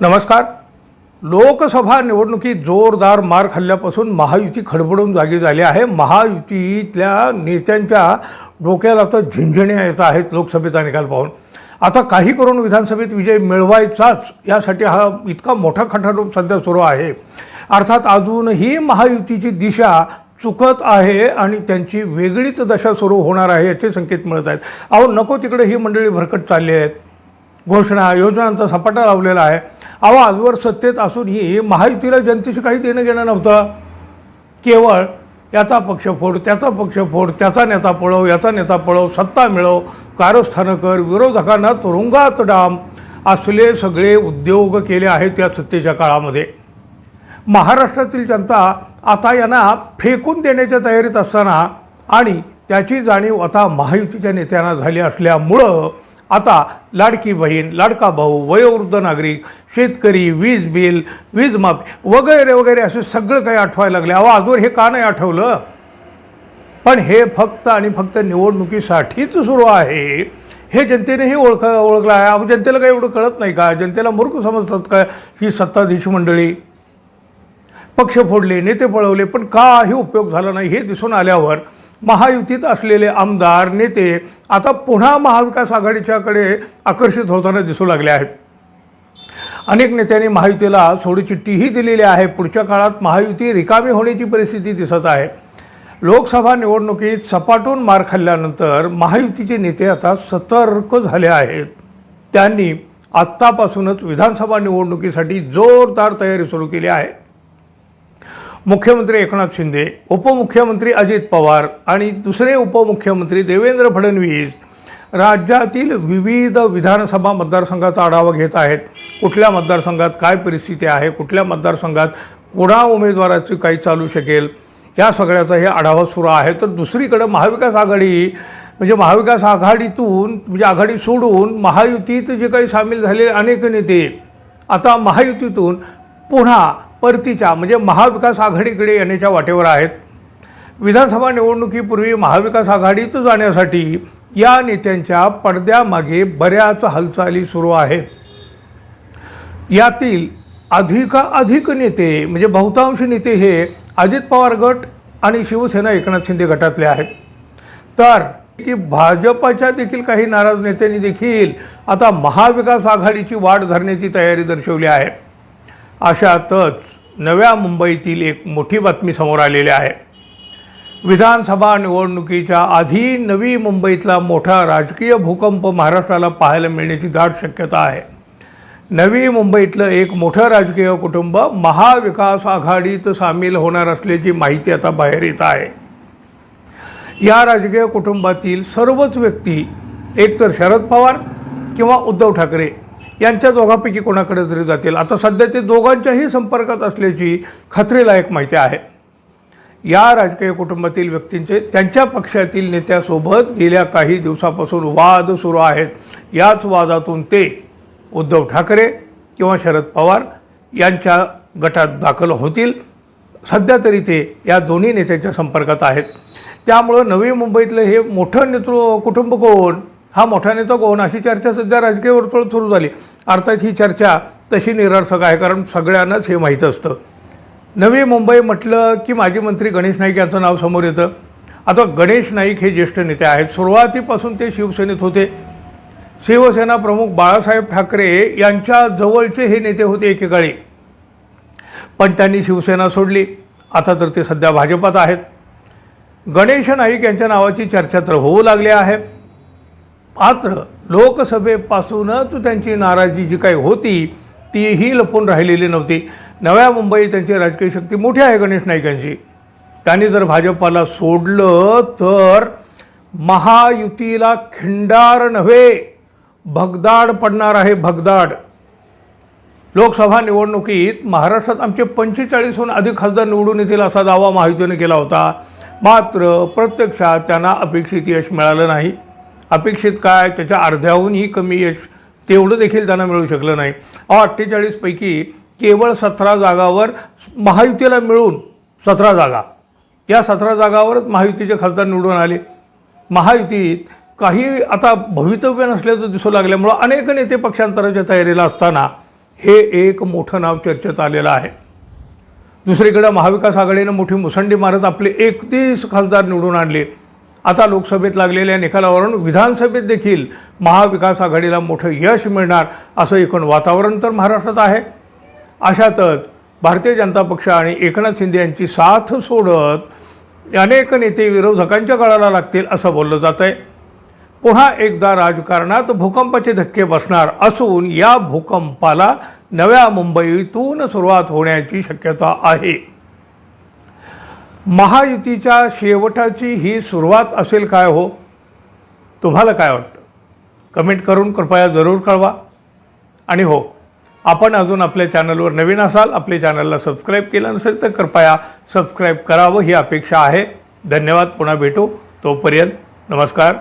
नमस्कार. लोकसभा निवडणुकीत जोरदार मार खाल्ल्यापासून महायुती खडबडून जागी झाली आहे. महायुतीतल्या नेत्यांच्या डोक्याला आता झिंझण्या येत आहेत लोकसभेचा निकाल पाहून. आता काही करून विधानसभेत विजय मिळवायचाच यासाठी हा इतका मोठा खटाटोप सध्या सुरू आहे. अर्थात अजूनही महायुतीची दिशा चुकत आहे आणि त्यांची वेगळीच दशा सुरू होणार आहे याचे संकेत मिळत आहेत. अहो नको तिकडे ही मंडळी भरकट चालली आहेत. घोषणा योजनांचा सपाटा लावलेला आहे. अहो आजवर सत्तेत असूनही महायुतीला जनतेशी काही देणं घेणं नव्हतं. केवळ याचा पक्ष फोड त्याचा पक्ष फोड त्याचा नेता पळव याचा नेता पळव सत्ता मिळव कारस्थानं कर विरोधकांना तुरुंगात डाम असले सगळे उद्योग केले आहेत या सत्तेच्या काळामध्ये. महाराष्ट्रातील जनता आता यांना फेकून देण्याच्या तयारीत असताना आणि त्याची जाणीव आता महायुतीच्या नेत्यांना झाली असल्यामुळं आता लाडकी बहीण लाडका भाऊ वयोवृद्ध नागरिक शेतकरी वीज बिल वीज माफी वगैरे वगैरे असे सगळं काही आठवायला लागले. अहो आजवर हे का नाही आठवलं? पण हे फक्त आणि फक्त निवडणुकीसाठीच सुरू आहे. हे जनतेनेही ओळख ओळखलं आहे. अहो जनतेला काही एवढं कळत नाही का? जनतेला मूर्ख समजतात का ही सत्ताधीश मंडळी? पक्ष फोडले नेते पळवले पण काही उपयोग झाला नाही. हे दिसून आल्यावर महायुतीत असलेले आमदार नेते आता पुन्हा महाविकास आघाडीच्याकडे आकर्षित होताना दिसू लागले आहेत. अनेक नेत्यांनी महायुतीला सोडचिठ्ठीही दिलेली आहे. पुढच्या काळात महायुती रिकामी होण्याची परिस्थिती दिसत आहे. लोकसभा निवडणुकीत सपाटून मार खाल्ल्यानंतर महायुतीचे नेते आता सतर्क झाले आहेत. त्यांनी आत्तापासूनच विधानसभा निवडणुकीसाठी जोरदार तयारी सुरू केली आहे. मुख्यमंत्री एकनाथ शिंदे उपमुख्यमंत्री अजित पवार आणि दुसरे उपमुख्यमंत्री देवेंद्र फडणवीस राज्यातील विविध विधानसभा मतदारसंघाचा आढावा घेत आहेत. कुठल्या मतदारसंघात काय परिस्थिती आहे? कुठल्या मतदारसंघात कोणा उमेदवाराची काही चालू शकेल? या सगळ्याचा हे आढावा सुरू आहे. तर दुसरीकडं महाविकास आघाडी म्हणजे महाविकास आघाडीतून म्हणजे आघाडी सोडून महायुतीत जे काही सामील झालेले अनेक नेते आता महायुतीतून पुन्हा परतीच्या म्हणजे महाविकास आघाडीकडे येण्याच्या वाटेवर आहेत. विधानसभा निवडणुकीपूर्वी महाविकास आघाडीत जाण्यासाठी या नेत्यांच्या पडद्यामागे बऱ्याच हालचाली सुरू आहेत. यातील अधिकाधिक नेते म्हणजे बहुतांश नेते हे अजित पवार गट आणि शिवसेना एकनाथ शिंदे गटातले आहेत. तर की भाजपाच्या देखील काही नाराज नेत्यांनी देखील आता महाविकास आघाडीची वाढ धरण्याची तयारी दर्शवली आहे. अशातच नव्या मुंबईतील एक मोठी बातमी समोर आलेली आहे. विधानसभा निवडणुकीच्या आधी नवी मुंबईतला मोठा राजकीय भूकंप महाराष्ट्राला पाहायला मिळण्याची दाट शक्यता आहे. नवी मुंबईतलं एक मोठं राजकीय कुटुंब महाविकास आघाडीत सामील होणार असल्याची माहिती आता बाहेर येत आहे. या राजकीय कुटुंबातील सर्वच व्यक्ती एकतर शरद पवार किंवा उद्धव ठाकरे यांच्या दोघांपैकी कोणाकडे तरी जातील आता सध्या ते दोघांच्याही संपर्कात असल्याची खात्रीलायक माहिती आहे. या राजकीय कुटुंबातील व्यक्तींचे त्यांच्या पक्षातील नेत्यासोबत गेल्या काही दिवसापासून वाद सुरू आहेत. याच वादातून ते उद्धव ठाकरे किंवा शरद पवार यांच्या गटात दाखल होतील. सध्या तरी ते या दोन्ही नेत्यांच्या संपर्कात आहेत. त्यामुळं नवी मुंबईतलं हे मोठं नेतृ कुटुंब कोण? हा मोठा नेता कोण अशी चर्चा सध्या राजकीय वर्तुळात सुरू झाली. अर्थात ही चर्चा तशी निरर्थक आहे कारण सगळ्यांनाच हे माहीत असतं. नवी मुंबई म्हटलं की माजी मंत्री गणेश नाईक यांचं नाव समोर येतं. आता गणेश नाईक हे ज्येष्ठ नेते आहेत. सुरुवातीपासून ते शिवसेनेत होते. शिवसेना प्रमुख बाळासाहेब ठाकरे यांच्या जवळचे हे नेते होते एकेकाळी. पण त्यांनी शिवसेना सोडली. आता तर ते सध्या भाजपात आहेत. गणेश नाईक यांच्या नावाची चर्चा तर होऊ लागली आहे. मात्र लोकसभेपासूनच त्यांची नाराजी जी काही होती तीही लपून राहिलेली नव्हती. नव्या मुंबईत त्यांची राजकीय शक्ती मोठी आहे गणेश नाईकांची. त्यांनी जर भाजपाला सोडलं तर महायुतीला खिंडार नव्हे. भगदाड पडणार आहे भगदाड. लोकसभा निवडणुकीत महाराष्ट्रात आमचे पंचेचाळीसहून अधिक खासदार निवडून येतील असा दावा महायुतीने केला होता. मात्र प्रत्यक्षात त्यांना अपेक्षित यश मिळालं नाही. अपेक्षित काय त्याच्या अर्ध्याहूनही कमी यश तेवढं देखील त्यांना मिळू शकलं नाही. अहो अठ्ठेचाळीसपैकी केवळ सतरा जागावर महायुतीला मिळून सतरा जागा. या सतरा जागावरच महायुतीचे खासदार निवडून आले. महायुतीत काही आता भवितव्य नसल्याचं दिसू लागल्यामुळं अनेक नेते पक्षांतराच्या तयारीला असताना हे एक मोठं नाव चर्चेत आलेलं आहे. दुसरीकडे महाविकास आघाडीनं मोठी मुसंडी मारत आपले एकतीस खासदार निवडून आणले. आता लोकसभेत लागलेल्या निकालावरून विधानसभेत देखील महाविकास आघाडीला मोठं यश मिळणार असं एकूण वातावरण तर महाराष्ट्रात आहे. अशातच भारतीय जनता पक्ष आणि एकनाथ शिंदे यांची साथ सोडत अनेक नेते विरोधकांच्या गळाला लागतील असं बोललं जात आहे. पुन्हा एकदा राजकारणात भूकंपाचे धक्के बसणार असून या भूकंपाला नव्या मुंबईतून सुरुवात होण्याची शक्यता आहे. महायुतीच्या शेवटाची ही सुरुवात असेल काय हो? तुम्हाला काय वाटतं? कमेंट करून कृपया जरूर कळवा. आणि हो आपण अजून आपल्या चॅनलवर नवीन असाल आपल्या चॅनलला सबस्क्राईब केलं नसेल तर कृपया सबस्क्राईब करावं ही अपेक्षा आहे. धन्यवाद पुन्हा भेटू. तोपर्यंत नमस्कार.